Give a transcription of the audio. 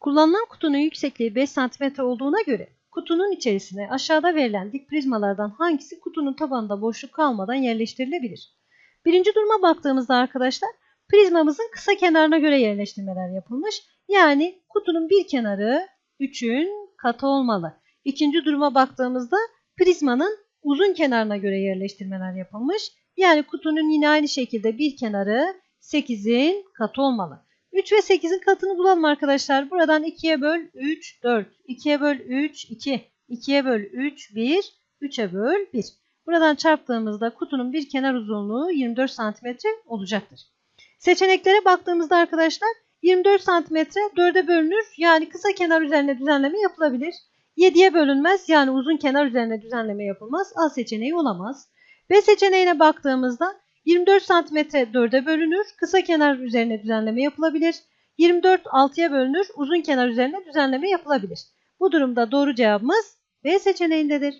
Kullanılan kutunun yüksekliği 5 cm olduğuna göre kutunun içerisine aşağıda verilen dik prizmalardan hangisi kutunun tabanında boşluk kalmadan yerleştirilebilir? Birinci duruma baktığımızda arkadaşlar prizmamızın kısa kenarına göre yerleştirmeler yapılmış. Yani kutunun bir kenarı 3'ün katı olmalı. İkinci duruma baktığımızda prizmanın uzun kenarına göre yerleştirmeler yapılmış. Yani kutunun yine aynı şekilde bir kenarı 8'in katı olmalı. 3 ve 8'in katını bulalım arkadaşlar. Buradan 2'ye böl 3, 4. 2'ye böl 3, 2. 2'ye böl 3, 1. 3'e böl 1. Buradan çarptığımızda kutunun bir kenar uzunluğu 24 cm olacaktır. Seçeneklere baktığımızda arkadaşlar 24 cm 4'e bölünür. Yani kısa kenar üzerine düzenleme yapılabilir. 7'ye bölünmez yani uzun kenar üzerine düzenleme yapılmaz. A seçeneği olamaz. B seçeneğine baktığımızda 24 cm 4'e bölünür. Kısa kenar üzerine düzenleme yapılabilir. 24 6'ya bölünür. Uzun kenar üzerine düzenleme yapılabilir. Bu durumda doğru cevabımız B seçeneğindedir.